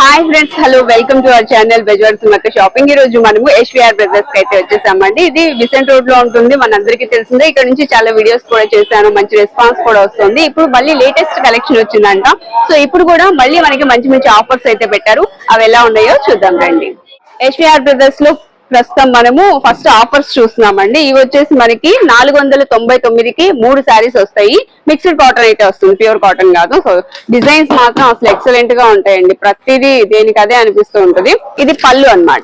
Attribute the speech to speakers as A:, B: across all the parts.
A: Hi friends hello welcome to our channel Bezawada Sumakka shopping ఈ రోజు మనము SVR బ్రదర్స్కి అయితే వచ్చేసామండి. ఇది విసెంట్ రోడ్లో ఉంటుంది మనందరికీ తెలిసిందే. ఇక్కడ నుంచి చాలా వీడియోస్ కూడా చేశాను మంచి రెస్పాన్స్ కూడా వస్తుంది. ఇప్పుడు మళ్ళీ లేటెస్ట్ కలెక్షన్ వచ్చిందంట. సో ఇప్పుడు కూడా మళ్ళీ మనకి మంచి మంచి ఆఫర్స్ అయితే పెట్టారు. అవి ఎలా ఉన్నాయో చూద్దాం రండి. ఎస్విఆర్ బ్రదర్స్లో ప్రస్తుతం మనము ఫస్ట్ ఆఫర్స్ చూస్తున్నామండి. ఇవి వచ్చేసి మనకి నాలుగు వందల తొంభై తొమ్మిదికి మూడు శారీస్ వస్తాయి. మిక్స్డ్ కాటన్ అయితే వస్తుంది. ప్యూర్ కాటన్ కాదు. సో డిజైన్స్ మాత్రం అసలు ఎక్సలెంట్గా ఉంటాయండి. ప్రతిదీ దేనికి అదే అనిపిస్తూ ఉంటుంది. ఇది పళ్ళు అన్నమాట.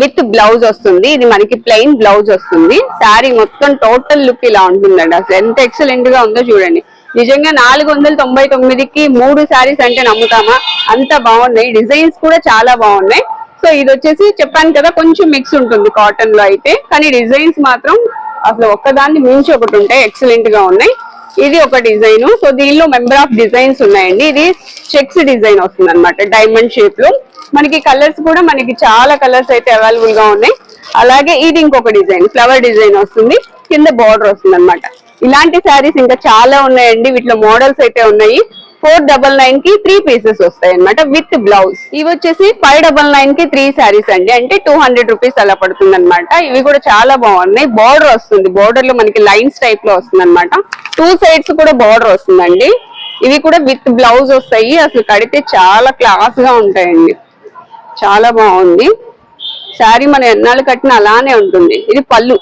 A: విత్ బ్లౌజ్ వస్తుంది. ఇది మనకి ప్లెయిన్ బ్లౌజ్ వస్తుంది. శారీ మొత్తం టోటల్ లుక్ ఇలా ఉంటుందండి. అసలు ఎంత ఎక్సలెంట్గా ఉందో చూడండి. నిజంగా నాలుగు వందల తొంభై తొమ్మిదికి మూడు శారీస్ అంటే నమ్ముతామా? అంత బాగున్నాయి. డిజైన్స్ కూడా చాలా బాగున్నాయి. సో ఇది వచ్చేసి చెప్పాను కదా కొంచెం మిక్స్ ఉంటుంది కాటన్లో అయితే. కానీ డిజైన్స్ మాత్రం అసలు ఒక్కదాన్ని మించి ఒకటి ఉంటాయి ఎక్సలెంట్గా ఉన్నాయి. ఇది ఒక డిజైన్ సో దీనిలో మెంబర్ ఆఫ్ డిజైన్స్ ఉన్నాయండి. ఇది చెక్స్ డిజైన్ వస్తుంది అనమాట డైమండ్ షేప్లో. మనకి కలర్స్ కూడా మనకి చాలా కలర్స్ అయితే అవైలబుల్గా ఉన్నాయి. అలాగే ఇది ఇంకొక డిజైన్ ఫ్లవర్ డిజైన్ వస్తుంది. కింద బార్డర్ వస్తుంది అనమాట ఇలాంటి శారీస్ ఇంకా చాలా ఉన్నాయండి. వీటిలో మోడల్స్ అయితే ఉన్నాయి. ఫోర్ డబల్ నైన్కి త్రీ పీసెస్ వస్తాయి అనమాట విత్ బ్లౌజ్ ఇవి వచ్చేసి ఫైవ్ డబల్ నైన్కి త్రీ శారీస్ అండి. అంటే టూ హండ్రెడ్ రూపీస్ అలా పడుతుంది అనమాట ఇవి కూడా చాలా బాగున్నాయి. బార్డర్ వస్తుంది. బార్డర్లో మనకి లైన్స్ టైప్లో వస్తుంది అనమాట టూ సైడ్స్ కూడా బార్డర్ వస్తుందండి. ఇవి కూడా విత్ బ్లౌజ్ వస్తాయి. అసలు కడితే చాలా క్లాస్గా ఉంటాయండి. చాలా బాగుంది. శారీ మనం ఎన్నాళ్ళు కట్టిన అలానే ఉంటుంది. ఇది పళ్ళు.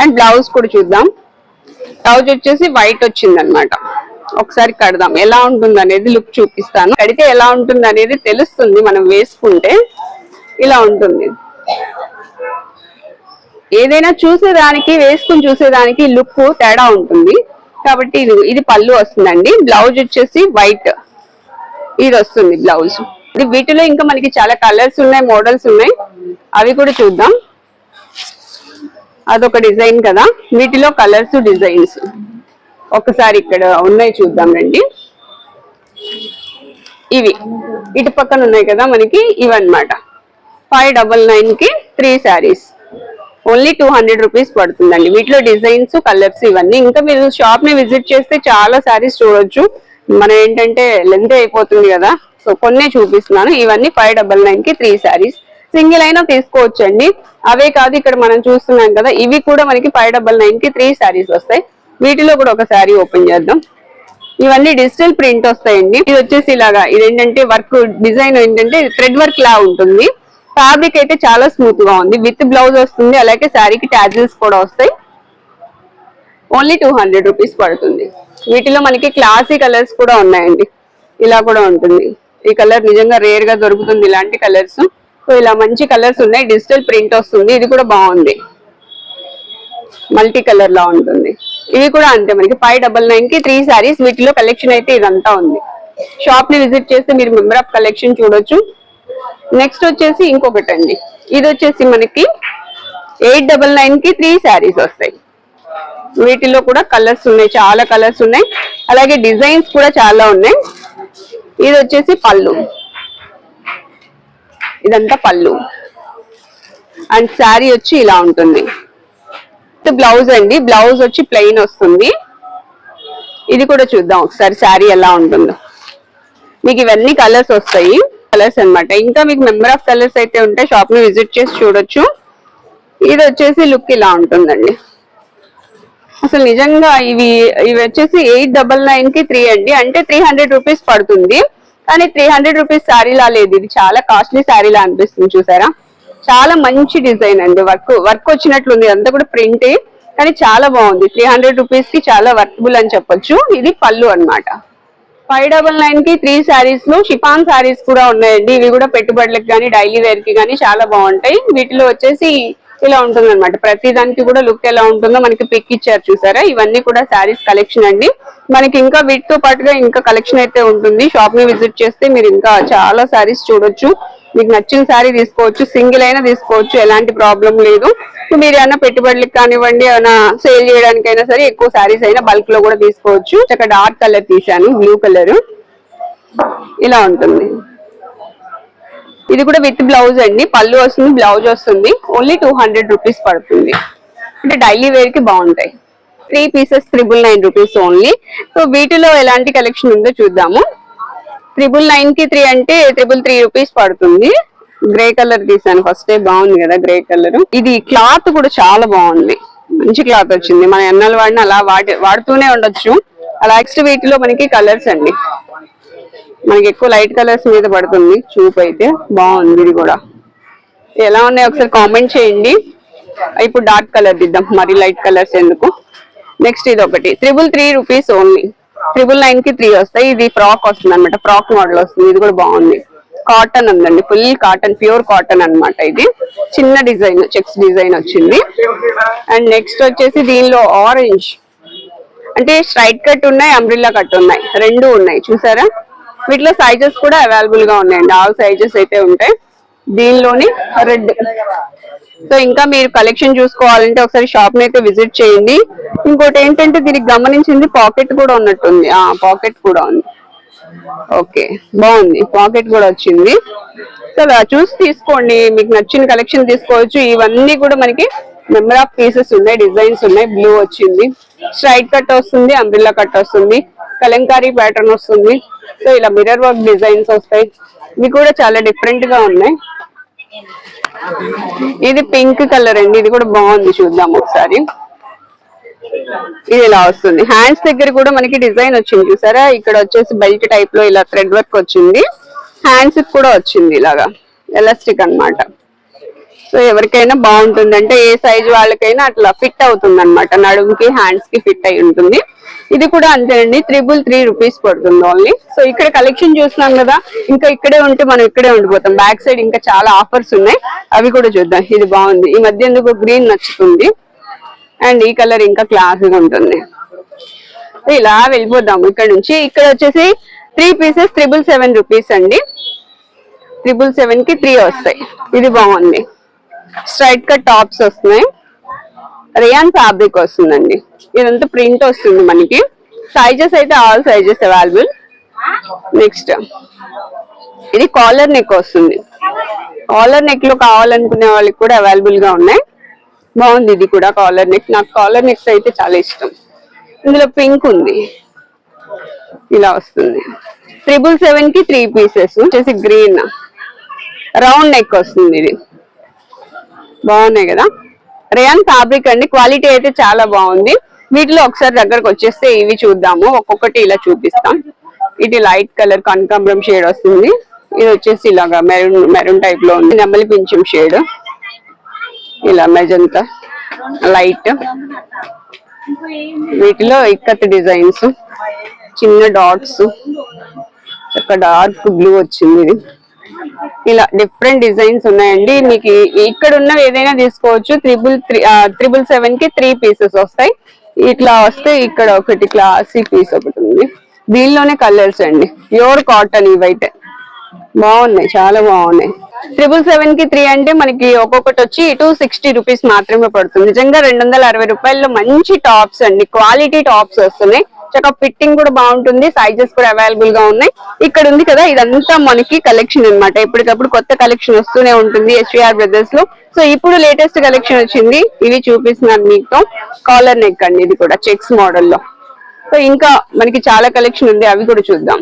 A: అండ్ బ్లౌజ్ కూడా చూద్దాం. బ్లౌజ్ వచ్చేసి వైట్ వచ్చింది అనమాట ఒకసారి కడదాం. ఎలా ఉంటుంది అనేది లుక్ చూపిస్తాను. కడితే ఎలా ఉంటుంది అనేది తెలుస్తుంది. మనం వేసుకుంటే ఇలా ఉంటుంది. ఏదైనా చూసేదానికి వేసుకుని చూసేదానికి లుక్ తేడా ఉంటుంది. కాబట్టి ఇది ఇది పళ్ళు వస్తుందండి. బ్లౌజ్ వచ్చేసి వైట్. ఇది వస్తుంది బ్లౌజ్. ఇది వీటిలో ఇంకా మనకి చాలా కలర్స్ ఉన్నాయి మోడల్స్ ఉన్నాయి. అవి కూడా చూద్దాం. అదొక డిజైన్ కదా. వీటిలో కలర్స్ డిజైన్స్. ఒకసారి ఇక్కడ ఉన్నాయి చూద్దాం రండి. ఇవి. ఇటు పక్కన ఉన్నాయి కదా మనకి ఇవన్నమాట. ఫైవ్ డబల్ నైన్కి three saris only two hundred rupees పడుతుందండి. వీటిలో డిజైన్స్ కలర్స్ ఇవన్నీ. ఇంకా మీరు షాప్ని విజిట్ చేస్తే చాలా శారీస్ చూడొచ్చు. మనం ఏంటంటే లెంత్ అయిపోతుంది కదా. సో కొన్ని చూపిస్తున్నాను. ఇవన్నీ ఫైవ్ డబల్ నైన్కి త్రీ శారీస్ సింగిల్ అయినా తీసుకోవచ్చండి. అవే కాదు ఇక్కడ మనం చూస్తున్నాం కదా. ఇవి కూడా మనకి ఫైవ్ డబల్ నైన్కి త్రీ శారీస్ వస్తాయి. వీటిలో కూడా ఒక శారీ ఓపెన్ చేద్దాం. ఇవన్నీ డిజిటల్ ప్రింట్ వస్తాయండి. ఇది వచ్చేసి ఇలాగా ఇది ఏంటంటే వర్క్ డిజైన్ ఏంటంటే థ్రెడ్ వర్క్ లా ఉంటుంది. ఫ్యాబ్రిక్ అయితే చాలా స్మూత్గా ఉంది. విత్ బ్లౌజ్ వస్తుంది అలాగే శారీకి ట్యాజిల్స్ కూడా వస్తాయి. ఓన్లీ టూ హండ్రెడ్ రూపీస్ పడుతుంది. వీటిలో మనకి క్లాసీ కలర్స్ కూడా ఉన్నాయండి. ఇలా కూడా ఉంటుంది. ఈ కలర్ నిజంగా రేర్గా దొరుకుతుంది ఇలాంటి కలర్స్. సో ఇలా మంచి కలర్స్ ఉన్నాయి. డిజిటల్ ప్రింట్ వస్తుంది. ఇది కూడా బాగుంది. మల్టీ కలర్ లా ఉంటుంది. ఇవి కూడా అంతే మనకి ఫైవ్ డబల్ నైన్కి త్రీ శారీస్ వీటిలో కలెక్షన్ అయితే ఇదంతా ఉంది. షాప్ని విజిట్ చేస్తే మీరు మెంబర్ ఆఫ్ కలెక్షన్ చూడొచ్చు. నెక్స్ట్ వచ్చేసి ఇంకొకటి అండి. ఇది వచ్చేసి మనకి ఎయిట్ డబల్ నైన్కి త్రీ శారీస్ వస్తాయి. వీటిలో కూడా కలర్స్ ఉన్నాయి చాలా కలర్స్ ఉన్నాయి. అలాగే డిజైన్స్ కూడా చాలా ఉన్నాయి. ఇది వచ్చేసి పళ్ళు. ఇదంతా పళ్ళు. అండ్ శారీ వచ్చి ఇలా ఉంటుంది. బ్లౌజ్ అండి. బ్లౌజ్ వచ్చి ప్లెయిన్ వస్తుంది. ఇది కూడా చూద్దాం. ఒకసారి శారీ ఎలా ఉంటుందో. మీకు ఇవన్నీ కలర్స్ వస్తాయి. కలర్స్ అన్నమాట. ఇంకా మీకు మెంబర్ ఆఫ్ కలర్స్ అయితే ఉంటే షాప్ని విజిట్ చేసి చూడొచ్చు. ఇది వచ్చేసి లుక్ ఇలా ఉంటుందండి. అసలు నిజంగా ఇవి ఇవి వచ్చేసి ఎయిట్ డబల్ నైన్కి త్రీ అండి. అంటే త్రీ హండ్రెడ్ రూపీస్ పడుతుంది. కానీ త్రీ హండ్రెడ్ రూపీస్ శారీలా లేదు. ఇది చాలా కాస్ట్లీ శారీలా అనిపిస్తుంది. చూసారా? చాలా మంచి డిజైన్ అండి. వర్క్ వర్క్ వచ్చినట్లుంది. అంతా కూడా ప్రింటే కానీ చాలా బాగుంది. త్రీ హండ్రెడ్ రూపీస్కి చాలా వర్కబుల్ అని చెప్పొచ్చు. ఇది పళ్ళు అన్నమాట. ఫైవ్ డబల్ నైన్కి త్రీ శారీస్లో షిఫాన్ శారీస్ కూడా ఉన్నాయండి. ఇవి కూడా పెట్టుబడులకు కానీ డైలీ వేర్కి కానీ చాలా బాగుంటాయి. వీటిలో వచ్చేసి ఇలా ఉంటుంది అనమాట ప్రతి దానికి కూడా లుక్ ఎలా ఉంటుందో మనకి పిక్ ఇచ్చారు చూసారా? ఇవన్నీ కూడా శారీస్ కలెక్షన్ అండి. మనకి ఇంకా వీటితో పాటుగా ఇంకా కలెక్షన్ అయితే ఉంటుంది. షాప్ని విజిట్ చేస్తే మీరు ఇంకా చాలా శారీస్ చూడొచ్చు. మీకు నచ్చిన శారీ తీసుకోవచ్చు సింగిల్ అయినా తీసుకోవచ్చు ఎలాంటి ప్రాబ్లం లేదు. మీరు ఏమైనా పెట్టుబడులకు కానివ్వండి ఏమైనా సేల్ చేయడానికైనా సరే ఎక్కువ శారీస్ అయినా బల్క్లో కూడా తీసుకోవచ్చు. చక్కగా డార్క్ కలర్ తీసాను బ్లూ కలర్ ఇలా ఉంటుంది. ఇది కూడా విత్ బ్లౌజ్ అండి. పళ్ళు వస్తుంది బ్లౌజ్ వస్తుంది. ఓన్లీ టూ హండ్రెడ్ రూపీస్ పడుతుంది. అంటే డైలీ వేర్కి బాగుంటాయి. Three pieces triple nine rupees only so వీటిలో ఎలాంటి కలెక్షన్ ఉందో చూద్దాము. త్రిబుల్ నైన్కి త్రీ అంటే త్రిబుల్ త్రీ రూపీస్ పడుతుంది. గ్రే కలర్ తీసాను ఫస్ట్ బాగుంది కదా గ్రే కలర్ ఇది క్లాత్ కూడా చాలా బాగుంది. మంచి క్లాత్ వచ్చింది. మన ఎన్నెల వాడిని అలా వాడి వాడుతూనే ఉండొచ్చు. అలా నెక్స్ట్ వీటిలో మనకి కలర్స్ అండి. మనకి ఎక్కువ లైట్ కలర్స్ మీద పడుతుంది. చూపు అయితే బాగుంది ఇది కూడా. ఎలా ఉన్నాయి ఒకసారి కామెంట్ చేయండి. ఇప్పుడు డార్క్ కలర్ దిద్దాం. మరి లైట్ కలర్స్ ఎందుకు? నెక్స్ట్ ఇది ఒకటి triple three rupees only triple నైన్కి త్రీ వస్తాయి. ఇది ఫ్రాక్ వస్తుంది అనమాట ఫ్రాక్ మోడల్ వస్తుంది. ఇది కూడా బాగుంది. కాటన్ ఉందండి. ఫుల్ కాటన్ ప్యూర్ కాటన్ అన్నమాట ఇది. చిన్న డిజైన్ చెక్స్ డిజైన్ వచ్చింది. అండ్ నెక్స్ట్ వచ్చేసి దీనిలో ఆరెంజ్ అంటే స్ట్రైట్ కట్ ఉన్నాయి అంబ్రిల్లా కట్ ఉన్నాయి. రెండు ఉన్నాయి. చూసారా? వీటిలో సైజెస్ కూడా అవైలబుల్గా ఉన్నాయండి. ఆల్ సైజెస్ అయితే ఉంటాయి. దీనిలోని రెడ్ సో ఇంకా మీరు కలెక్షన్ చూసుకోవాలంటే ఒకసారి షాప్ని అయితే విజిట్ చేయండి. ఇంకోటి ఏంటంటే దీనికి గమనించింది పాకెట్ కూడా ఉన్నట్టుంది. ఆ పాకెట్ కూడా ఉంది. ఓకే బాగుంది. పాకెట్ కూడా వచ్చింది. సో అలా చూసి తీసుకోండి. మీకు నచ్చిన కలెక్షన్ తీసుకోవచ్చు. ఇవన్నీ కూడా మనకి నెంబర్ ఆఫ్ పీసెస్ ఉన్నాయి డిజైన్స్ ఉన్నాయి. బ్లూ వచ్చింది. స్ట్రైట్ కట్ వస్తుంది అంబ్రిల్లా కట్ వస్తుంది. కలంకారీ ప్యాటర్న్ వస్తుంది. సో ఇలా మిర్రర్ వర్క్ డిజైన్స్ వస్తాయి. ఇవి కూడా చాలా డిఫరెంట్గా ఉన్నాయి. ఇది పింక్ కలర్ అండి. ఇది కూడా బాగుంది. చూద్దాం ఒకసారి. ఇది ఇలా వస్తుంది. హ్యాండ్స్ దగ్గర కూడా మనకి డిజైన్ వచ్చింది చూసారా? ఇక్కడ వచ్చేసి బెల్ట్ టైప్లో ఇలా థ్రెడ్ వర్క్ వచ్చింది. హ్యాండ్స్ కూడా వచ్చింది ఇలాగా. ఎలాస్టిక్ అన్నమాట. సో ఎవరికైనా బాగుంటుంది అంటే ఏ సైజ్ వాళ్ళకైనా అట్లా ఫిట్ అవుతుంది అనమాట నడుముకి హ్యాండ్స్కి ఫిట్ అయి ఉంటుంది. ఇది కూడా అంతేనండి త్రిబుల్ త్రీ రూపీస్ పడుతుంది ఓన్లీ. సో ఇక్కడ కలెక్షన్ చూస్తున్నాం కదా. ఇంకా ఇక్కడే ఉంటే మనం ఇక్కడే ఉండిపోతాం. బ్యాక్ సైడ్ ఇంకా చాలా ఆఫర్స్ ఉన్నాయి. అవి కూడా చూద్దాం. ఇది బాగుంది. ఈ మధ్య ఎందుకు గ్రీన్ నచ్చుతుంది. అండ్ ఈ కలర్ ఇంకా క్లాస్గా ఉంటుంది. ఇలా వెళ్ళిపోదాం. ఇక్కడ నుంచి ఇక్కడ వచ్చేసి three pieces triple seven rupees అండి. త్రిబుల్ సెవెన్కి త్రీ వస్తాయి. ఇది బాగుంది. స్ట్రైట్ కట్ టాప్స్ వస్తున్నాయి. రియాన్ ఫ్యాబ్రిక్ వస్తుందండి. ఇదంతా ప్రింట్ వస్తుంది మనకి. సైజెస్ అయితే ఆల్ సైజెస్ అవైలబుల్ నెక్స్ట్ ఇది కాలర్ నెక్ వస్తుంది. కాలర్ నెక్లో కావాలనుకునే వాళ్ళకి కూడా అవైలబుల్గా ఉన్నాయి. బాగుంది ఇది కూడా కాలర్ నెక్. నాకు కాలర్ నెక్స్ అయితే చాలా ఇష్టం. ఇందులో పింక్ ఉంది. ఇలా వస్తుంది. ట్రిపుల్ సెవెన్కి త్రీ పీసెస్ వచ్చేసి గ్రీన్ రౌండ్ నెక్ వస్తుంది ఇది. బాగున్నాయి కదా? రేయాన్ ఫ్యాబ్రిక్ అండి. క్వాలిటీ అయితే చాలా బాగుంది. వీటిలో ఒకసారి దగ్గరకు వచ్చేస్తే ఇవి చూద్దాము. ఒక్కొక్కటి ఇలా చూపిస్తాం. ఇది లైట్ కలర్ కనకాంబరం షేడ్ వస్తుంది. ఇది వచ్చేసి ఇలాగా మెరూన్ మెరూన్ టైప్లో ఉంది. నెమలి పింఛం షేడ్ ఇలా మెజంతా లైట్ వీటిలో ఇక్కత్ డిజైన్స్ చిన్న డాట్స్ ఒక డార్క్ బ్లూ వచ్చింది ఇది. ఇలా డిఫరెంట్ డిజైన్స్ ఉన్నాయండి. మీకు ఇక్కడ ఉన్నవి ఏదైనా తీసుకోవచ్చు. త్రిబుల్ త్రీ త్రిబుల్ సెవెన్కి త్రీ పీసెస్ వస్తాయి. ఇట్లా వస్తే ఇక్కడ ఒకటి క్లాసీ పీస్ ఒకటి ఉంది. దీనిలోనే కలర్స్ అండి. ప్యూర్ కాటన్ ఇవైతే. బాగున్నాయి. చాలా బాగున్నాయి. ట్రిపుల్ సెవెన్కి త్రీ అంటే మనకి ఒక్కొక్కటి వచ్చి టూ సిక్స్టీ రూపీస్ మాత్రమే పడుతుంది. నిజంగా రెండు వందల అరవై రూపాయల్లో మంచి టాప్స్ అండి. క్వాలిటీ టాప్స్ వస్తున్నాయి. చక్కగా ఫిట్టింగ్ కూడా బాగుంటుంది సైజెస్ కూడా అవైలబుల్గా ఉన్నాయి. ఇక్కడ ఉంది కదా ఇదంతా మనకి కలెక్షన్ అన్నమాట. ఎప్పటికప్పుడు కొత్త కలెక్షన్ వస్తూనే ఉంటుంది ఎస్విఆర్ బ్రదర్స్లో. సో ఇప్పుడు లేటెస్ట్ కలెక్షన్ వచ్చింది. ఇవి చూపిస్తున్నాను మీతో. కాలర్ నెక్ అండి ఇది కూడా చెక్స్ మోడల్లో సో ఇంకా మనకి చాలా కలెక్షన్ ఉంది అవి కూడా చూద్దాం.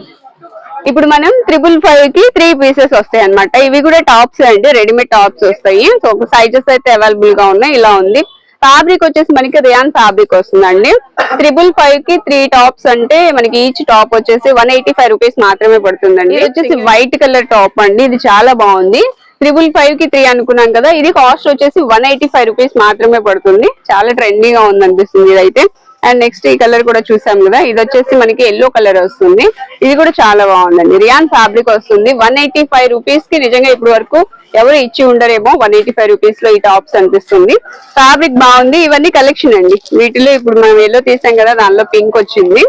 A: ఇప్పుడు మనం త్రిపుల్ ఫైవ్కి త్రీ పీసెస్ వస్తాయి అన్నమాట. ఇవి కూడా టాప్స్ అండి రెడీమేడ్ టాప్స్ వస్తాయి. సో సైజెస్ అయితే అవైలబుల్గా ఉన్నాయి ఇలా ఉంది. ఫ్యాబ్రిక్ వచ్చేసి మనకి రియాన్ ఫ్యాబ్రిక్ వస్తుందండి. త్రిబుల్ ఫైవ్కి త్రీ టాప్స్ అంటే మనకి ఈచ్ టాప్ వచ్చేసి వన్ ఎయిటీ ఫైవ్ రూపీస్ మాత్రమే పడుతుందండి. ఇది వచ్చేసి వైట్ కలర్ టాప్ అండి. ఇది చాలా బాగుంది. త్రిబుల్ ఫైవ్కి త్రీ అనుకున్నాం కదా ఇది కాస్ట్ వచ్చేసి వన్ ఎయిటీ ఫైవ్ రూపీస్ మాత్రమే పడుతుంది. చాలా ట్రెండీగా ఉంది అనిపిస్తుంది ఇదైతే. అండ్ నెక్స్ట్ ఈ కలర్ కూడా చూసాం కదా ఇది వచ్చేసి మనకి ఎల్లో కలర్ వస్తుంది. ఇది కూడా చాలా బాగుందండి. రియాన్ ఫ్యాబ్రిక్ వస్తుంది. వన్ ఎయిటీ ఫైవ్ రూపీస్కి నిజంగా ఇప్పుడు వరకు ఎవరు ఇచ్చి ఉండరేమో వన్ ఎయిటీ ఫైవ్ రూపీస్లో ఈ టాప్స్ అనిపిస్తుంది. ఫ్యాబ్రిక్ బాగుంది. ఇవన్నీ కలెక్షన్ అండి. వీటిలో ఇప్పుడు మనం ఎల్లో తీసాం కదా దానిలో పింక్ వచ్చింది.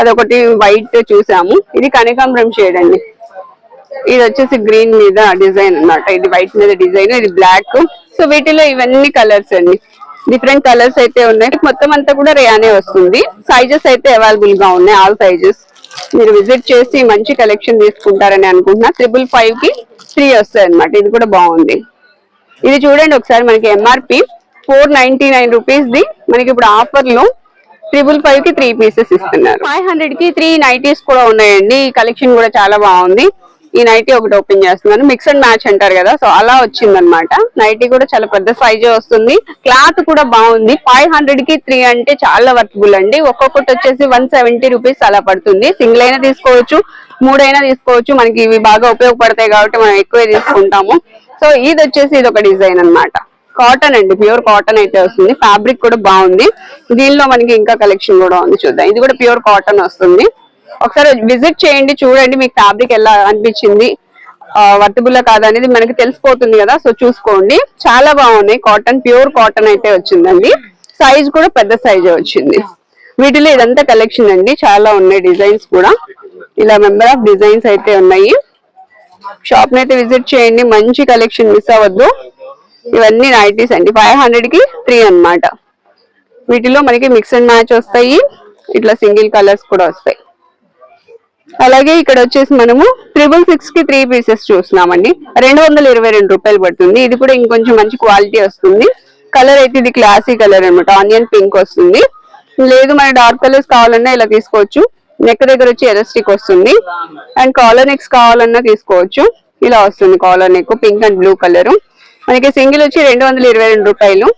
A: అదొకటి వైట్ చూసాము. ఇది కనకాంబరం షేడ్ అండి. ఇది వచ్చేసి గ్రీన్ మీద డిజైన్ అన్నమాట. ఇది వైట్ మీద డిజైన్ ఇది బ్లాక్ సో వీటిలో ఇవన్నీ కలర్స్ అండి. డిఫరెంట్ కలర్స్ అయితే ఉన్నాయి. మొత్తం అంతా కూడా రేయానే వస్తుంది. సైజెస్ అయితే అవైలబుల్గా ఉన్నాయి. ఆల్ సైజెస్ మీరు విజిట్ చేసి మంచి కలెక్షన్ తీసుకుంటారని అనుకుంటున్నా. ట్రిపుల్ ఫైవ్కి ఫ్రీ వస్తాయి అనమాట ఇది కూడా బాగుంది. ఇది చూడండి ఒకసారి మనకి MRP four ninety nine rupees the. మనకి ఇప్పుడు ఆఫర్లో ట్రిపుల్ ఫైవ్కి త్రీ పీసెస్ ఇస్తున్నారు. ఫైవ్ హండ్రెడ్కి త్రీ నైటీస్ కూడా ఉన్నాయండి. ఈ కలెక్షన్ కూడా చాలా బాగుంది. ఈ నైటీ ఒకటి ఓపెన్ చేస్తున్నాను. మిక్స్ అండ్ మ్యాచ్ అంటారు కదా సో అలా వచ్చింది అనమాట నైటీ కూడా చాలా పెద్ద సైజ్ వస్తుంది. క్లాత్ కూడా బాగుంది. ఫైవ్ హండ్రెడ్కి త్రీ అంటే చాలా వర్తబుల్ అండి. ఒక్కొక్కటి వచ్చేసి వన్ సెవెంటీ రూపీస్ అలా పడుతుంది. సింగిల్ అయినా తీసుకోవచ్చు మూడైనా తీసుకోవచ్చు. మనకి ఇవి బాగా ఉపయోగపడతాయి కాబట్టి మనం ఎక్కువే తీసుకుంటాము. సో ఇది వచ్చేసి ఇది ఒక డిజైన్ అన్నమాట. కాటన్ అండి. ప్యూర్ కాటన్ అయితే వస్తుంది. ఫ్యాబ్రిక్ కూడా బాగుంది. దీనిలో మనకి ఇంకా కలెక్షన్ కూడా ఉంది చూద్దాం. ఇది కూడా ప్యూర్ కాటన్ వస్తుంది. ఒకసారి విజిట్ చేయండి చూడండి మీకు ఫ్యాబ్రిక్ ఎలా అనిపించింది. వర్తబుల్ కాదా అనేది మనకి తెలిసిపోతుంది కదా సో చూసుకోండి. చాలా బాగున్నాయి కాటన్ ప్యూర్ కాటన్ అయితే వచ్చిందండి. సైజ్ కూడా పెద్ద సైజ్ వచ్చింది. వీటిలో ఇదంతా కలెక్షన్ అండి చాలా ఉన్నాయి డిజైన్స్ కూడా. ఇలా మెంబర్ ఆఫ్ డిజైన్స్ అయితే ఉన్నాయి. షాప్ అయితే విజిట్ చేయండి మంచి కలెక్షన్ మిస్ అవ్వద్దు. ఇవన్నీ నైటీస్ అండి ఫైవ్ హండ్రెడ్కి త్రీ అన్నమాట. వీటిలో మనకి మిక్స్ అండ్ మ్యాచ్ వస్తాయి ఇట్లా సింగిల్ కలర్స్ కూడా వస్తాయి. అలాగే ఇక్కడ వచ్చేసి మనము ట్రిపుల్ సిక్స్కి త్రీ పీసెస్ చూస్తున్నామండి. రెండు వందల ఇరవై రెండు రూపాయలు పడుతుంది. ఇది కూడా ఇంకొంచెం మంచి క్వాలిటీ వస్తుంది. కలర్ అయితే ఇది క్లాసీ కలర్ అన్నమాట. ఆనియన్ పింక్ వస్తుంది. లేదు మన డార్క్ కలర్స్ కావాలన్నా ఇలా తీసుకోవచ్చు. నెక్ దగ్గర వచ్చి ఎలస్టిక్ వస్తుంది. అండ్ కాలర్ నెక్స్ కావాలన్నా తీసుకోవచ్చు. ఇలా వస్తుంది collar neck pink and blue colour మనకి సింగిల్ వచ్చి రెండు వందల ఇరవై రెండు రూపాయలు.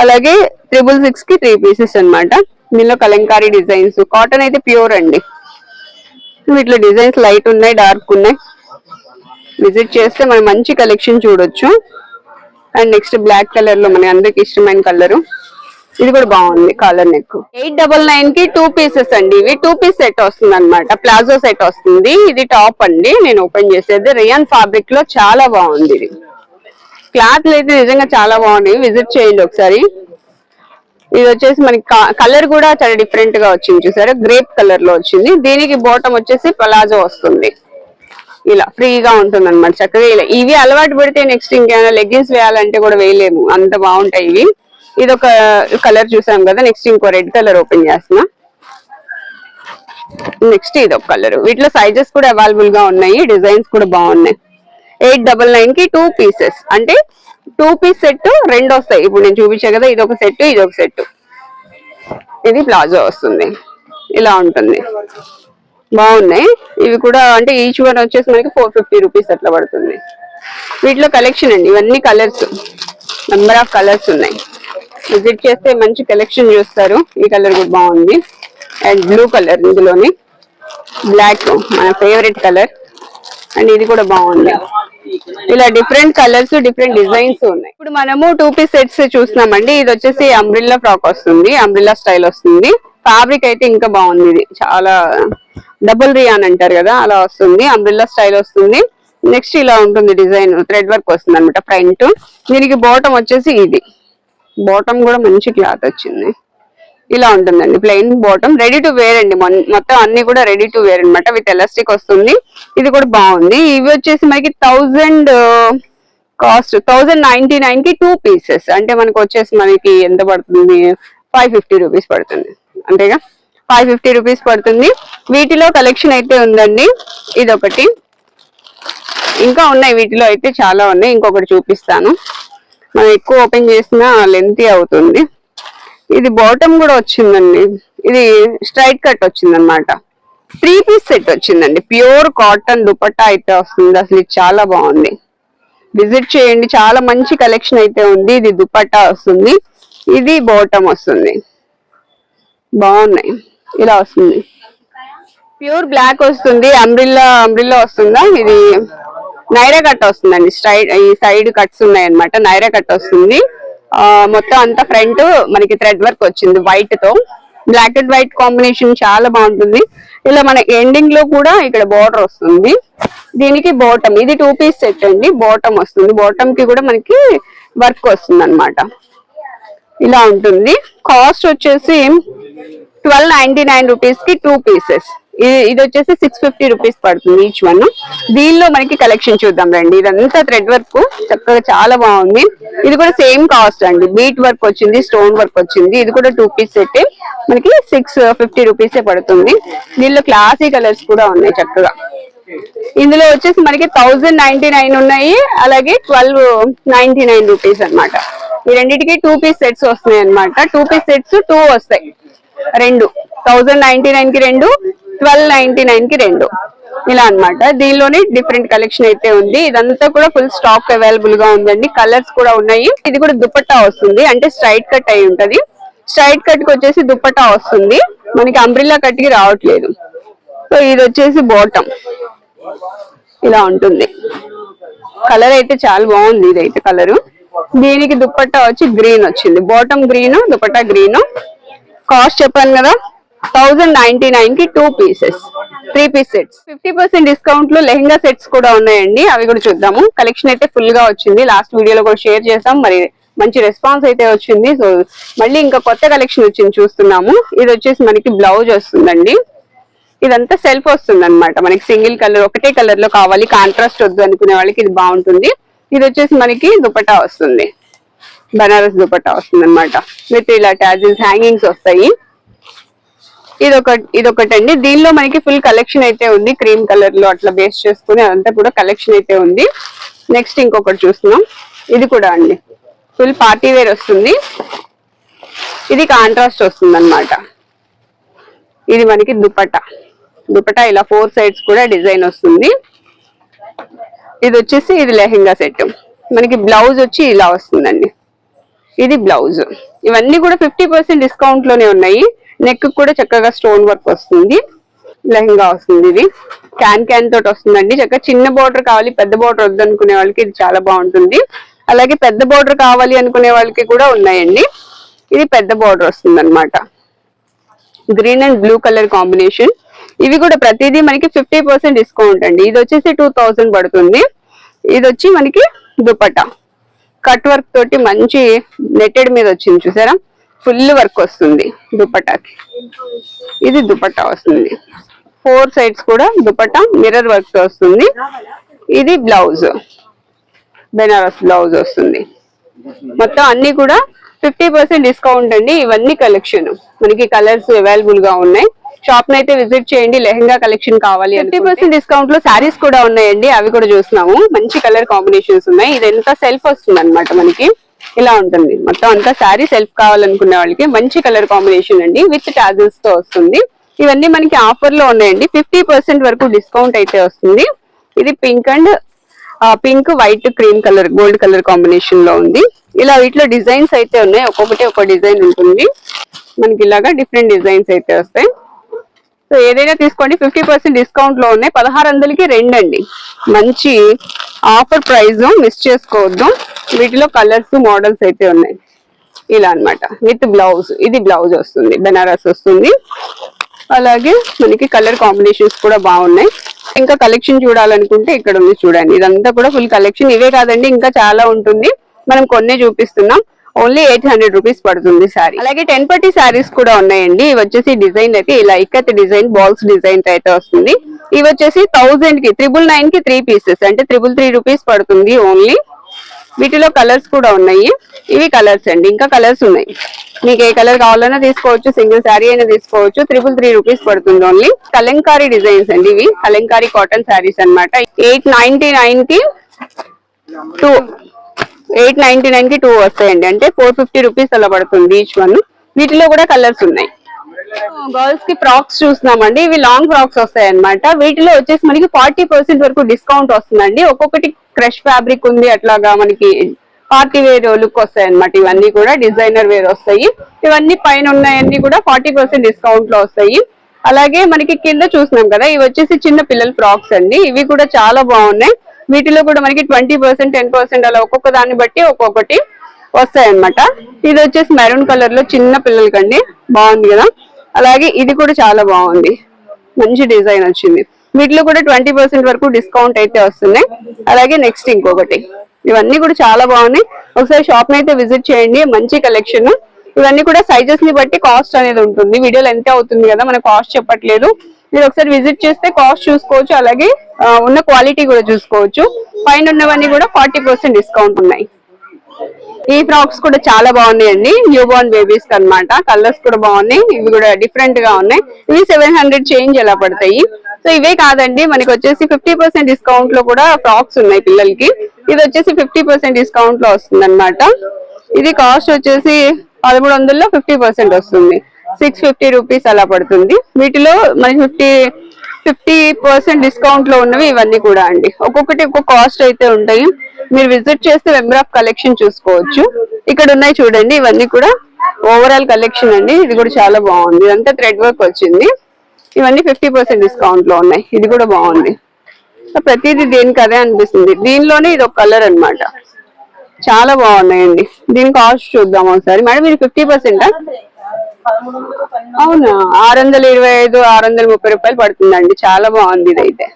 A: అలాగే త్రిబుల్ సిక్స్కి త్రీ పీసెస్ అన్నమాట. దీనిలో కలంకారీ డిజైన్స్ కాటన్ అయితే ప్యూర్ అండి. వీటిలో డిజైన్స్ లైట్ ఉన్నాయి డార్క్ ఉన్నాయి. విజిట్ చేస్తే మనం మంచి కలెక్షన్ చూడొచ్చు. అండ్ నెక్స్ట్ బ్లాక్ కలర్లో మన అందరికి ఇష్టమైన కలర్. ఇది కూడా బాగుంది కాలర్ నెక్. ఎయిట్ డబల్ నైన్కి టూ పీసెస్ అండి ఇవి. టూ పీస్ సెట్ వస్తుంది అనమాట ప్లాజో సెట్ వస్తుంది. ఇది టాప్ అండి. నేను ఓపెన్ చేసేది. రియాన్ ఫ్యాబ్రిక్లో చాలా బాగుంది ఇది. క్లాత్లు అయితే నిజంగా చాలా బాగున్నాయి. విజిట్ చేయండి ఒకసారి. ఇది వచ్చేసి మనకి కలర్ కూడా చాలా డిఫరెంట్గా వచ్చింది చూసారా? గ్రేప్ కలర్లో వచ్చింది. దీనికి బాటమ్ వచ్చేసి పలాజో వస్తుంది. ఇలా ఫ్రీగా ఉంటుంది అనమాట చక్కగా ఇలా ఇవి అలవాటు పడితే నెక్స్ట్ ఇంకేమైనా లెగ్గిన్స్ వేయాలంటే కూడా వేయలేము. అంత బాగుంటాయి ఇవి. ఇది ఒక కలర్ చూసాం కదా నెక్స్ట్ ఇంకో రెడ్ కలర్ ఓపెన్ చేస్తున్నా. నెక్స్ట్ ఇది ఒక కలర్ వీటిలో సైజెస్ కూడా అవైలబుల్గా ఉన్నాయి. డిజైన్స్ కూడా బాగున్నాయి. ఎయిట్ డబల్ నైన్కి టూ పీసెస్ అంటే టూ పీస్ సెట్ రెండు వస్తాయి. ఇప్పుడు నేను చూపించా కదా ఇది ఒక సెట్ ఇది ఒక సెట్. ఇది ప్లాజో వస్తుంది. ఇలా ఉంటుంది. బాగున్నాయి. ఇవి కూడా అంటే ఈచ్ వన్ వచ్చేసి మనకి ఫోర్ ఫిఫ్టీ రూపీస్ అట్లా పడుతుంది. వీటిలో కలెక్షన్ అండి. ఇవన్నీ కలర్స్ నెంబర్ ఆఫ్ కలర్స్ ఉన్నాయి. విజిట్ చేస్తే మంచి కలెక్షన్ చూస్తారు. ఈ కలర్ కూడా బాగుంది. అండ్ బ్లూ కలర్ ఇందులోని. బ్లాక్ మన ఫేవరెట్ కలర్ అండ్ ఇది కూడా బాగుంది. ఇలా డిఫరెంట్ కలర్స్ డిఫరెంట్ డిజైన్స్ ఉన్నాయి. ఇప్పుడు మనము టూ పీస్ సెట్స్ చూస్తున్నామండి. ఇది వచ్చేసి అంబ్రిల్లా ఫ్రాక్ వస్తుంది అంబ్రిల్లా స్టైల్ వస్తుంది. ఫ్యాబ్రిక్ అయితే ఇంకా బాగుంది. ఇది చాలా డబుల్ రియాన్ అంటారు కదా అలా వస్తుంది. అంబ్రిల్లా స్టైల్ వస్తుంది. నెక్స్ట్ ఇలా ఉంటుంది డిజైన్ థ్రెడ్ వర్క్ వస్తుంది అనమాట ఫ్రంట్. దీనికి బాటమ్ వచ్చేసి ఇది. బాటమ్ కూడా మంచి క్లాత్ వచ్చింది. ఇలా ఉంటుందండి. Plain bottom ready to wear అండి. మొత్తం అన్ని కూడా రెడీ టు వేర్ అన్నమాట. విత్ ఎలాస్టిక్ వస్తుంది. ఇది కూడా బాగుంది. ఇవి వచ్చేసి మనకి థౌజండ్ కాస్ట్ థౌజండ్ నైన్టీ నైన్కి టూ పీసెస్ అంటే మనకు వచ్చేసి మనకి ఎంత పడుతుంది? ఫైవ్ ఫిఫ్టీ రూపీస్ పడుతుంది. అంతేగా? ఫైవ్ ఫిఫ్టీ రూపీస్ పడుతుంది. వీటిలో కలెక్షన్ అయితే ఉందండి. ఇదొకటి. ఇంకా ఉన్నాయి వీటిలో అయితే చాలా ఉన్నాయి. ఇంకొకటి చూపిస్తాను. మనం ఎక్కువ ఓపెన్ చేసినా లెంతీ అవుతుంది. ఇది బాటమ్ కూడా వచ్చిందండి. ఇది స్ట్రైట్ కట్ వచ్చింది అనమాట త్రీ పీస్ సెట్ వచ్చిందండి. ప్యూర్ కాటన్ దుపట్టా అయితే వస్తుంది. అసలు ఇది చాలా బాగుంది. విజిట్ చేయండి. చాలా మంచి కలెక్షన్ అయితే ఉంది. ఇది దుపట్టా వస్తుంది. ఇది బాటమ్ వస్తుంది. బాగున్నాయి. ఇలా వస్తుంది. ప్యూర్ బ్లాక్ వస్తుంది. అంబ్రిల్లా అంబ్రిల్లా వస్తుందా? ఇది నైరా కట్ వస్తుందండి. స్ట్రైట్ ఈ సైడ్ కట్స్ ఉన్నాయి అనమాట నైరా కట్ వస్తుంది. మొత్తం అంతా ఫ్రంట్ మనకి థ్రెడ్ వర్క్ వచ్చింది వైట్తో. బ్లాక్ అండ్ వైట్ కాంబినేషన్ చాలా బాగుంటుంది. ఇలా మన ఎండింగ్లో కూడా ఇక్కడ బోర్డర్ వస్తుంది. దీనికి బాటమ్ ఇది టూ పీస్ సెట్ అండి. బాటమ్ వస్తుంది. బాటమ్కి కూడా మనకి వర్క్ వస్తుంది అనమాట ఇలా ఉంటుంది. కాస్ట్ వచ్చేసి ట్వెల్వ్ నైన్టీ నైన్ రూపీస్కి టూ పీసెస్ ఇది వచ్చేసి సిక్స్ ఫిఫ్టీ రూపీస్ పడుతుంది ఈచ్ వన్ దీనిలో మనకి కలెక్షన్ చూద్దాం రండి. ఇదంతా థ్రెడ్ వర్క్ చక్కగా చాలా బాగుంది. ఇది కూడా సేమ్ కాస్ట్ అండి. బీట్ వర్క్ వచ్చింది స్టోన్ వర్క్ వచ్చింది. ఇది కూడా టూ పీస్ సెట్ మనకి సిక్స్ ఫిఫ్టీ రూపీసే పడుతుంది. దీనిలో క్లాసీ కలర్స్ కూడా ఉన్నాయి చక్కగా. ఇందులో వచ్చేసి మనకి థౌజండ్ నైన్టీ నైన్ ఉన్నాయి. అలాగే ట్వెల్వ్ నైన్టీ నైన్ రూపీస్ అన్నమాట. ఈ రెండింటికి టూ పీస్ సెట్స్ వస్తున్నాయి అన్నమాట టూ పీస్ సెట్స్ టూ వస్తాయి. రెండు. థౌజండ్ నైన్టీ నైన్కి రెండు ట్వెల్వ్ నైన్టీ నైన్కి రెండు. ఇలా అన్నమాట. దీనిలోనే డిఫరెంట్ కలెక్షన్ అయితే ఉంది. ఇదంతా కూడా ఫుల్ స్టాక్ అవైలబుల్గా ఉందండి. కలర్స్ కూడా ఉన్నాయి. ఇది కూడా దుపట్టా వస్తుంది. అంటే స్ట్రైట్ కట్ అయి ఉంటది. స్ట్రైట్ కట్కి వచ్చేసి దుపట్టా వస్తుంది. మనకి అంబ్రిల్లా కట్కి రావట్లేదు. సో ఇది వచ్చేసి బాటమ్ ఇలా ఉంటుంది. కలర్ అయితే చాలా బాగుంది ఇదైతే కలర్ దీనికి దుపట్టా వచ్చి గ్రీన్ వచ్చింది. Bottom green dupatta green cost చెప్పాను కదా? థౌజండ్ నైన్టీ నైన్కి two pieces three piece sets fifty percent డిస్కౌంట్లో లెహంగా సెట్స్ కూడా ఉన్నాయండి. అవి కూడా చూద్దాము. కలెక్షన్ అయితే ఫుల్గా వచ్చింది. లాస్ట్ వీడియోలో కూడా షేర్ చేసాం మరి మంచి రెస్పాన్స్ అయితే వచ్చింది. సో మళ్ళీ ఇంకా కొత్త కలెక్షన్ వచ్చింది చూస్తున్నాము. ఇది వచ్చేసి మనకి బ్లౌజ్ వస్తుందండి. ఇదంతా సెల్ఫ్ వస్తుంది అనమాట మనకి సింగిల్ కలర్ ఒకటే కలర్లో కావాలి. కాంట్రాస్ట్ వద్దు అనుకునే వాళ్ళకి ఇది బాగుంటుంది. ఇది వచ్చేసి మనకి దుపటా వస్తుంది. బనారస్ దుపటా వస్తుంది అనమాట విత్ ఇలా ట్యాజిల్స్ హ్యాంగింగ్స్ వస్తాయి. ఇదొక ఇదొకటండి. దీనిలో మనకి ఫుల్ కలెక్షన్ అయితే ఉంది. క్రీమ్ కలర్లో అట్లా బేస్ చేసుకుని అదంతా కూడా కలెక్షన్ అయితే ఉంది. నెక్స్ట్ ఇంకొకటి చూస్తున్నాం. ఇది కూడా అండి. ఫుల్ పార్టీ వేర్ వస్తుంది. ఇది కాంట్రాస్ట్ వస్తుంది అనమాట ఇది మనకి దుపట దుపట ఇలా ఫోర్ సైడ్స్ కూడా డిజైన్ వస్తుంది. ఇది వచ్చేసి ఇది లెహెంగా సెట్ మనకి బ్లౌజ్ వచ్చి ఇలా వస్తుందండి. ఇది బ్లౌజ్ ఇవన్నీ కూడా ఫిఫ్టీ పర్సెంట్ డిస్కౌంట్లోనే ఉన్నాయి. నెక్ కూడా చక్కగా స్టోన్ వర్క్ వస్తుంది. లెహంగా వస్తుంది ఇది. క్యాన్ క్యాన్ తోటి వస్తుందండి. చక్కగా చిన్న బోర్డర్ కావాలి పెద్ద బోర్డర్ వద్దనుకునే వాళ్ళకి ఇది చాలా బాగుంటుంది. అలాగే పెద్ద బోర్డర్ కావాలి అనుకునే వాళ్ళకి కూడా ఉన్నాయండి. ఇది పెద్ద బోర్డర్ వస్తుంది అనమాట green and blue colour combination. ఇవి కూడా ప్రతిదీ మనకి ఫిఫ్టీ పర్సెంట్ డిస్కౌంట్ అండి. ఇది వచ్చేసి టూ థౌసండ్ పడుతుంది. ఇది వచ్చి మనకి దుపట్టా. కట్ వర్క్ తోటి మంచి నెట్టెడ్ మీద వచ్చింది చూసారా? ఫుల్ వర్క్ వస్తుంది దుపట్టాకి. ఇది దుపట్టా వస్తుంది. ఫోర్ సైడ్స్ కూడా దుపట్టా మిర్రర్ వర్క్ వస్తుంది. ఇది బ్లౌజ్. బెనారస్ బ్లౌజ్ వస్తుంది. మొత్తం అన్ని కూడా ఫిఫ్టీ పర్సెంట్ డిస్కౌంట్ అండి. ఇవన్నీ కలెక్షన్. మనకి కలర్స్ అవైలబుల్గా ఉన్నాయి. షాప్ నైతే విజిట్ చేయండి. లెహంగా కలెక్షన్ కావాలి ఫిఫ్టీ పర్సెంట్ డిస్కౌంట్లో శారీస్ కూడా ఉన్నాయండి. అవి కూడా చూస్తున్నాము. మంచి కలర్ కాంబినేషన్స్ ఉన్నాయి. ఇది ఎంత సెల్ఫ్ వస్తుంది అనమాట మనకి. ఇలా ఉంటుంది. మొత్తం అంతా శారీ సెల్ఫ్ కావాలనుకునే వాళ్ళకి మంచి కలర్ కాంబినేషన్ అండి. విత్ టాజిల్స్తో వస్తుంది. ఇవన్నీ మనకి ఆఫర్లో ఉన్నాయండి. ఫిఫ్టీ పర్సెంట్ వరకు డిస్కౌంట్ అయితే వస్తుంది. ఇది pink and pink white cream colour gold colour కాంబినేషన్లో ఉంది. ఇలా వీటిలో డిజైన్స్ అయితే ఉన్నాయి. ఒక్కొక్కటి ఒక డిజైన్ ఉంటుంది. మనకి ఇలాగా డిఫరెంట్ డిజైన్స్ అయితే వస్తాయి. సో ఏదైనా తీసుకోండి. ఫిఫ్టీ పర్సెంట్ డిస్కౌంట్లో ఉన్నాయి. పదహారు వందలకి రెండు అండి మంచి ఆఫర్ ప్రైస్ మిస్ చేసుకోవద్దు. వీటిలో కలర్స్ మోడల్స్ అయితే ఉన్నాయి. ఇలా అన్నమాట. విత్ బ్లౌజ్ ఇది బ్లౌజ్ వస్తుంది. బెనారస్ వస్తుంది. అలాగే మనకి కలర్ కాంబినేషన్స్ కూడా బాగున్నాయి. ఇంకా కలెక్షన్ చూడాలనుకుంటే ఇక్కడ ఉంది చూడండి. ఇదంతా కూడా ఫుల్ కలెక్షన్ ఇవే కాదండి ఇంకా చాలా ఉంటుంది. మనం కొన్నే చూపిస్తున్నాం. ఓన్లీ ఎయిట్ హండ్రెడ్ రూపీస్ పడుతుంది సారీ. అలాగే టెన్ పర్టీ సారీస్ కూడా ఉన్నాయండి. ఇవి వచ్చేసి డిజైన్ అయితే ఇలా ఇక్కత్ డిజైన్ బాల్స్ డిజైన్ అయితే వస్తుంది. ఇవి వచ్చేసి థౌజండ్కి త్రిబుల్ నైన్కి త్రీ పీసెస్. అంటే త్రిబుల్ త్రీ రూపీస్ పడుతుంది ఓన్లీ. వీటిలో కలర్స్ కూడా ఉన్నాయి. ఇవి కలర్స్ అండి. ఇంకా కలర్స్ ఉన్నాయి. మీకు ఏ కలర్ కావాలన్నా తీసుకోవచ్చు సింగిల్ శారీ అయినా తీసుకోవచ్చు. త్రిపుల్ త్రీ రూపీస్ పడుతుంది ఓన్లీ. కలంకారీ డిజైన్స్ అండి ఇవి. కలంకారీ కాటన్ శారీస్ అన్నమాట. ఎయిట్ నైన్టీ నైన్కి టూ ఎయిట్ నైన్టీ నైన్కి టూ వస్తాయండి. అంటే ఫోర్ ఫిఫ్టీ రూపీస్ అలా పడుతుంది ఈచ్ వన్ వీటిలో కూడా కలర్స్ ఉన్నాయి. గర్ల్స్కి ఫ్రాక్స్ చూస్తున్నామండి. ఇవి లాంగ్ ఫ్రాక్స్ వస్తాయి అనమాట వీటిలో వచ్చేసి మనకి ఫార్టీ పర్సెంట్ వరకు డిస్కౌంట్ వస్తుందండి. ఒక్కొక్కటి క్రష్ ఫ్యాబ్రిక్ ఉంది. అట్లాగా మనకి పార్టీ వేర్ లుక్ వస్తాయి అనమాట ఇవన్నీ కూడా డిజైనర్ వేర్ వస్తాయి. ఇవన్నీ పైన ఉన్నాయన్నీ కూడా ఫార్టీ పర్సెంట్ డిస్కౌంట్లో వస్తాయి. అలాగే మనకి కింద చూస్తున్నాం కదా. ఇవి వచ్చేసి చిన్న పిల్లల ఫ్రాక్స్ అండి. ఇవి కూడా చాలా బాగున్నాయి. వీటిలో కూడా మనకి ట్వంటీ పర్సెంట్ టెన్ పర్సెంట్ అలా ఒక్కొక్క దాన్ని బట్టి ఒక్కొక్కటి వస్తాయి అన్నమాట ఇది వచ్చేసి మెరూన్ కలర్లో చిన్న పిల్లలకండి. బాగుంది కదా? అలాగే ఇది కూడా చాలా బాగుంది. మంచి డిజైన్ వచ్చింది. వీటిలో కూడా ట్వంటీ పర్సెంట్ వరకు డిస్కౌంట్ అయితే వస్తున్నాయి అలాగే నెక్స్ట్ ఇంకొకటి. ఇవన్నీ కూడా చాలా బాగున్నాయి. ఒకసారి షాప్ అయితే విజిట్ చేయండి. మంచి కలెక్షన్. ఇవన్నీ కూడా సైజెస్ని బట్టి కాస్ట్ అనేది ఉంటుంది. వీడియోలో ఎంత అవుతుంది కదా? మన కాస్ట్ చెప్పట్లేదు. మీరు ఒకసారి విజిట్ చేస్తే కాస్ట్ చూసుకోవచ్చు. అలాగే ఉన్న క్వాలిటీ కూడా చూసుకోవచ్చు. పైన ఉన్నవన్నీ కూడా ఫార్టీ పర్సెంట్ డిస్కౌంట్ ఉన్నాయి. ఈ ఫ్రాక్స్ కూడా చాలా బాగున్నాయండి. న్యూ బోర్న్ బేబీస్ అన్నమాట. కలర్స్ కూడా బాగున్నాయి. ఇవి కూడా డిఫరెంట్గా ఉన్నాయి. ఇవి సెవెన్ హండ్రెడ్ చేంజ్ ఎలా పడతాయి? సో ఇవే కాదండి. మనకి వచ్చేసి ఫిఫ్టీ పర్సెంట్ డిస్కౌంట్లో కూడా ఫ్రాక్స్ ఉన్నాయి పిల్లలకి. ఇది వచ్చేసి ఫిఫ్టీ పర్సెంట్ డిస్కౌంట్లో వస్తుంది ఇది కాస్ట్ వచ్చేసి పదమూడు వందల్లో ఫిఫ్టీ పర్సెంట్ వస్తుంది. సిక్స్ ఫిఫ్టీ రూపీస్ అలా పడుతుంది. వీటిలో మనకి ఫిఫ్టీ ఫిఫ్టీ పర్సెంట్ డిస్కౌంట్లో ఉన్నవి ఇవన్నీ కూడా అండి. ఒక్కొక్కటి ఒక్కొక్క కాస్ట్ అయితే ఉంటాయి. మీరు విజిట్ చేస్తే మెంబర్ ఆఫ్ కలెక్షన్ చూసుకోవచ్చు. ఇక్కడ ఉన్నాయి చూడండి ఇవన్నీ కూడా ఓవరాల్ కలెక్షన్ అండి. ఇది కూడా చాలా బాగుంది. ఇదంతా థ్రెడ్ వర్క్ వచ్చింది. ఇవన్నీ ఫిఫ్టీ పర్సెంట్ డిస్కౌంట్లో ఉన్నాయి. ఇది కూడా బాగుంది. ప్రతిదీ దేనికి అదే అనిపిస్తుంది. దీనిలోనే ఇది ఒక కలర్ అన్నమాట. చాలా బాగున్నాయండి. దీని కాస్ట్ చూద్దాం ఒకసారి. మేడం ఇది ఫిఫ్టీ పర్సెంటా అవునా? ఆరు వందల ఇరవై ఐదు ఆరు వందల ముప్పై రూపాయలు పడుతుందండి. చాలా బాగుంది ఇదైతే.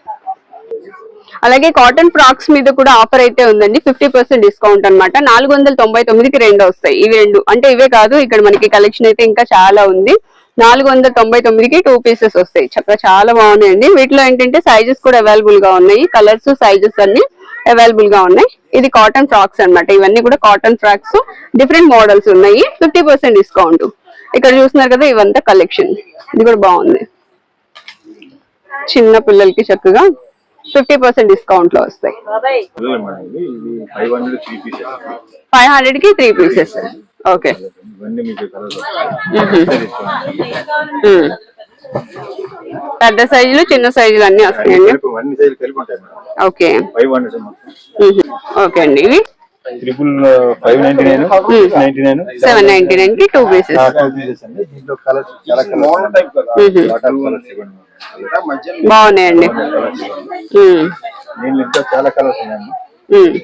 A: అలాగే కాటన్ ఫ్రాక్స్ మీద కూడా ఆఫర్ అయితే ఉందండి. ఫిఫ్టీ పర్సెంట్ డిస్కౌంట్ అనమాట నాలుగు వందల తొంభై తొమ్మిదికి రెండు వస్తాయి. ఇవి రెండు. అంటే ఇవే కాదు ఇక్కడ మనకి కలెక్షన్ అయితే ఇంకా చాలా ఉంది. నాలుగు వందల తొంభై తొమ్మిదికి టూ పీసెస్ వస్తాయి. చక్కగా చాలా బాగున్నాయండి. వీటిలో ఏంటంటే సైజెస్ కూడా అవైలబుల్గా ఉన్నాయి. కలర్స్ సైజెస్ అన్ని అవైలబుల్గా ఉన్నాయి. ఇది కాటన్ ఫ్రాక్స్ అన్నమాట. ఇవన్నీ కూడా కాటన్ ఫ్రాక్స్ డిఫరెంట్ మోడల్స్ ఉన్నాయి. Fifty percent discount. ఇక్కడ చూస్తున్నారు కదా ఇవంతా కలెక్షన్ ఇది కూడా బాగుంది. చిన్న పిల్లలకి చక్కగా ఫిఫ్టీ పర్సెంట్ డిస్కౌంట్లో వస్తాయి.
B: ఫైవ్ హండ్రెడ్కి త్రీ పీసెస్
A: ఓకే. పెద్ద సైజులు చిన్న సైజులు అన్ని వస్తాయండి. ఓకే. ఓకే అండి. ఇవి
B: triple five ninety nine ninety nine
A: seven ninety నైన్కి టూ పీసెస్ బాగున్నాయండి.
B: చాలా కలర్స్ ఉన్నాయండి.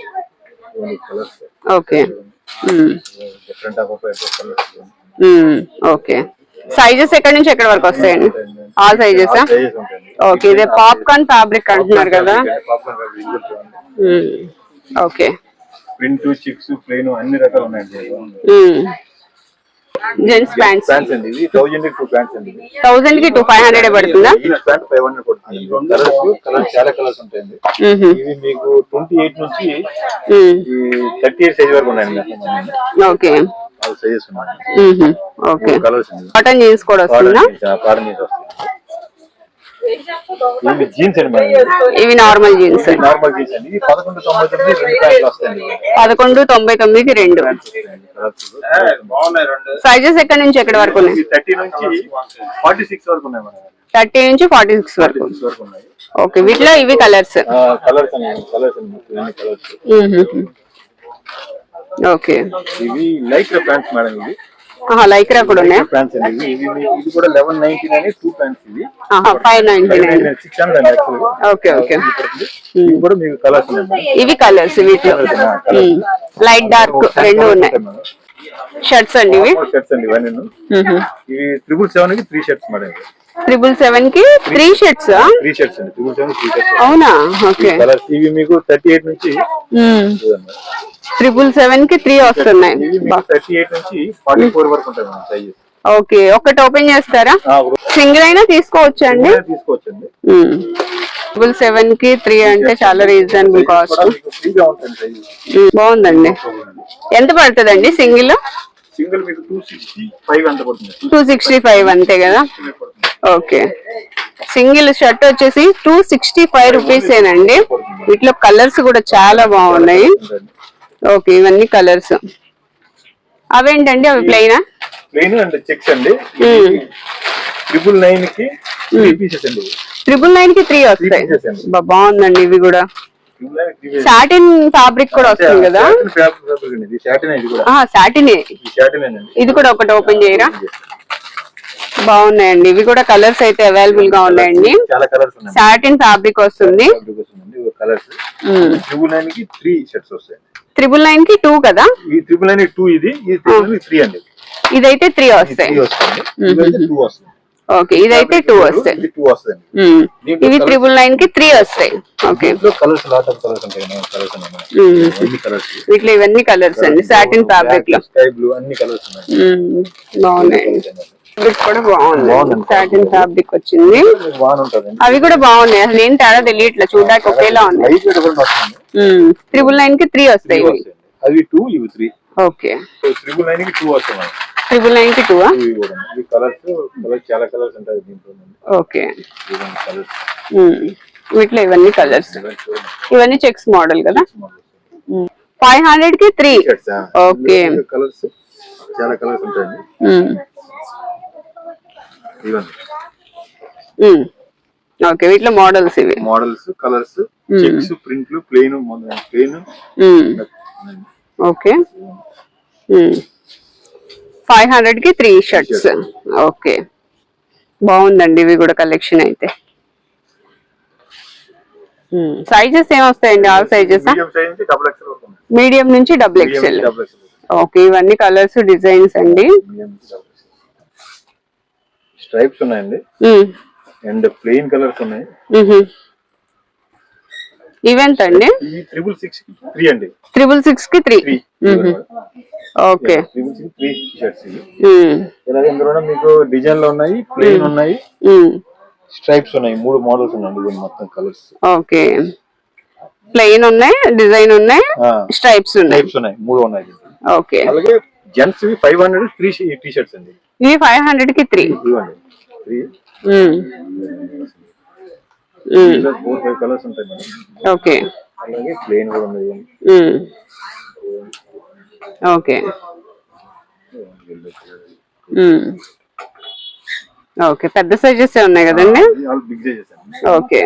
A: ఓకే. ఓకే. సైజెస్ ఎక్కడి నుంచి ఎక్కడి వరకు వస్తాయండి? All sizes okay. ఇదే పాప్కార్న్ ఫ్యాబ్రిక్ అంటున్నారు కదా. ఓకే.
B: ప్రింట్ చిక్స్ ప్లెయిన్ అన్ని రకాలు ఉన్నాయండి
A: జెంట్స్ ప్యాంట్స్
B: ప్యాంట్స్ అండి ఇది థౌజండ్ టూ ప్యాంట్స్ అండి ఇది.
A: థౌసండ్కి టూ ఫైవ్ హండ్రెడ్ పడుతుందా?
B: ఈ ప్యాంట్ ఫైవ్ హండ్రెడ్ పడుతుంది. కలర్స్ కలర్స్ చాలా కలర్స్ ఉంటాయండి. ఇవి మీకు ట్వంటీ ఎయిట్ నుంచి
A: ఉమ్.
B: ఈ థర్టీ ఎయిట్ సైజ్ వరకు ఉన్నాయండి
A: ఓకే.
B: నాలుగు సైజెస్ ఉన్నాయి.
A: ఓకే. కాటన్ జీన్స్ కూడా వస్తుందా?
B: కాటన్ జీన్స్ వస్తుంది ఇవి జీన్స్ అండి
A: ఇవి నార్మల్ జీన్స్.
B: నార్మల్ జీన్స్ అండి. పదకొండు తొంభై తొమ్మిది రెండు ప్యాంట్లు వస్తాయండి
A: పదకొండు తొంభై తొమ్మిదికి రెండు. సైజెస్ ఎక్కడి నుంచి ఎక్కడి వరకు ఉన్నాయి?
B: థర్టీ నుంచి ఫార్టీ సిక్స్ వరకు ఉన్నాయి
A: థర్టీ నుంచి ఫార్టీ సిక్స్ వరకు. ఓకే వీటిలో ఇవి కలర్స్.
B: Colours colours
A: okay.
B: ఇవి లైక్ ప్యాంట్స్ మేడం ఇవి.
A: లైక్రా కూడా ఉన్నాయా?
B: ప్యాంట్స్ అండి. ఇది కూడా eleven ninety nine two pants ఇవి.
A: Five ninety nine
B: six hundred
A: okay okay.
B: ఇవి కూడా మీకు కలర్స్
A: ఇవి కలర్స్ వీటిలో. లైట్ డార్క్ రెండు ఉన్నాయి. షర్ట్స్ అండి ఇవి?
B: షర్ట్స్ అండి ఇవన్నీ. ఇవి త్రిబుల్ సెవెన్కి త్రీ షర్ట్స్ మేడం.
A: ట్రిపుల్ సెవెన్కి త్రీ షర్ట్స్
B: త్రీ షర్ట్స్ అండి. త్రిబుల్ సెవెన్ త్రీ షర్ట్స్
A: అవునా? ఓకే
B: కలర్స్ ఇవి మీకు థర్టీ ఎయిట్ నుంచి.
A: ట్రిపుల్ సెవెన్కి త్రీ వస్తున్నాయి.
B: ఇవి మీకు థర్టీ ఎయిట్ నుంచి ఫార్టీ ఫోర్ వరకు ఉంటాయి మేడం సైజెస్
A: ఓకే ఒకటి ఓపెన్ చేస్తారా? సింగిల్ అయినా తీసుకోవచ్చు అండి?
B: తీసుకోవచ్చండి.
A: ట్రిపుల్ సెవెన్కి త్రీ అంటే చాలా రీజనబుల్ కాస్ట్
B: సైజ్
A: బాగుందండి. ఎంత పడుతుందండి సింగిల్?
B: సింగిల్ మీకు టూ సిక్స్టీ ఫైవ్ అంత పడుతుంది?
A: టూ సిక్స్టీ ఫైవ్ అంతే కదా? ఓకే సింగిల్ షర్ట్ వచ్చేసి టూ సిక్స్టీ ఫైవ్ రూపీస్ ఏనండి. వీటిలో కలర్స్ కూడా చాలా బాగున్నాయి. ఓకే ఇవన్నీ కలర్స్ అవేంటండి? అవి ప్లెయినా
B: ప్లెయిన్ అండ్ చెక్స్ అండి. ట్రిపుల్ నైన్కి త్రీ పీసెస్ అండి.
A: ట్రిపుల్ నైన్కి త్రీ వస్తాయి.
B: అండి.
A: బా- బాగుందండి ఇవి కూడా. సాటిన్ ఫ్యాబ్రిక్ కూడా వస్తుంది కదా? సాటిన్ ఇది కూడా. ఒకటి ఓపెన్ చేయరా? బాగున్నాయండి. ఇవి కూడా కలర్స్ అయితే అవైలబుల్గా ఉన్నాయండి. సాటిన్ ఫ్యాబ్రిక్ వస్తుంది. త్రిబుల్ నైన్కి టూ కదా?
B: ఈ ట్రిపుల్ నైన్ టూ ఇది నైన్ త్రీ అండి.
A: ఇదైతే త్రీ వస్తాయి. ఓకే ఇదైతే టూ వస్తాయి.
B: ఇది టూ వస్తుంది
A: ఉమ్. ఇవి త్రిబుల్ నైన్కి త్రీ వస్తాయి. Okay
B: colours lot of colours ఉంటాయి. కలర్స్ ఉన్నాయి
A: ఉమ్.
B: అన్ని కలర్స్
A: వీటిలో ఇవన్నీ కలర్స్ అండి. సాటిన్ ఫ్యాబ్రిక్లో.
B: స్కై బ్లూ అన్ని కలర్స్ ఉన్నాయి.
A: బాగున్నాయండి ఫ్యాబ్రిక్ కూడా బాగుంది. సాటిన్ ఫ్యాబ్రిక్ వచ్చింది. అవి కూడా బాగున్నాయి. అసలు ఏం తేడా తెలియట్లే చూడడానికి ఒకేలా ఉన్నాయి. త్రిబుల్ నైన్కి త్రీ వస్తాయి.
B: వస్తాయి. అవి టూ ఇవి త్రీ
A: ఓకే
B: ట్రిపుల్ నైన్కి టూ వస్తాయి.
A: ట్రిబుల్ నైన్కి టూ
B: చాలా కలర్స్ ఉంటాయి దీంట్లో.
A: ఓకే. వీటిలో ఇవన్నీ కలర్స్ ఇవన్నీ చెక్స్ మోడల్ కదా? ఫైవ్ హండ్రెడ్కి త్రీ ఓకే.
B: కలర్స్ చాలా కలర్స్ ఉంటాయండి.
A: ఓకే వీటిలో మోడల్స్ ఇవి.
B: మోడల్స్ కలర్స్ చెక్స్ ప్రింట్లు ప్లెయిన్ ప్లెయిన్.
A: ఓకే. ఫైవ్ హండ్రెడ్కి త్రీ షర్ట్స్. ఓకే. బాగుందండి ఇవి కూడా కలెక్షన్ అయితే. సైజెస్ ఏమొస్తాయండి ఆల్ సైజెస్?
B: మీడియం నుంచి డబుల్ ఎక్స్ఎల్
A: ఓకే ఇవన్నీ కలర్స్ డిజైన్స్ అండి.
B: స్ట్రైప్స్ ఉన్నాయండి. అండ్ ప్లెయిన్ కలర్స్ ఉన్నాయి.
A: ఇవెంత అండి
B: త్రిబుల్ సిక్స్ త్రీ అండి.
A: త్రిబుల్ సిక్స్కి త్రీ ఓకే
B: త్రీ షర్ట్స్. ఇలాగే ఇందులో మీకు డిజైన్లో ఉన్నాయి ప్లెయిన్ ఉన్నాయి
A: ఉమ్.
B: స్ట్రైప్స్ ఉన్నాయి మూడు మోడల్స్ ఉన్నాయి మొత్తం కలర్స్
A: ఓకే ప్లెయిన్ ఉన్నాయి డిజైన్ ఉన్నాయి స్ట్రైప్స్ ఉన్నాయి.
B: ఉన్నాయి మూడు ఉన్నాయి.
A: ఓకే
B: అలాగే జెంట్స్ వి five hundred three T shirts అండి.
A: ఇవి ఫైవ్ హండ్రెడ్కి three
B: three. Four five colours ఉంటాయి మేడం.
A: ఓకే
B: అలాగే ప్లెయిన్ కూడా ఉన్నాయి.
A: ఉమ్. ఓకే. ఉమ్. ఓకే. పెద్ద సైజెస్ ఉన్నాయి కదండి? ఓకే.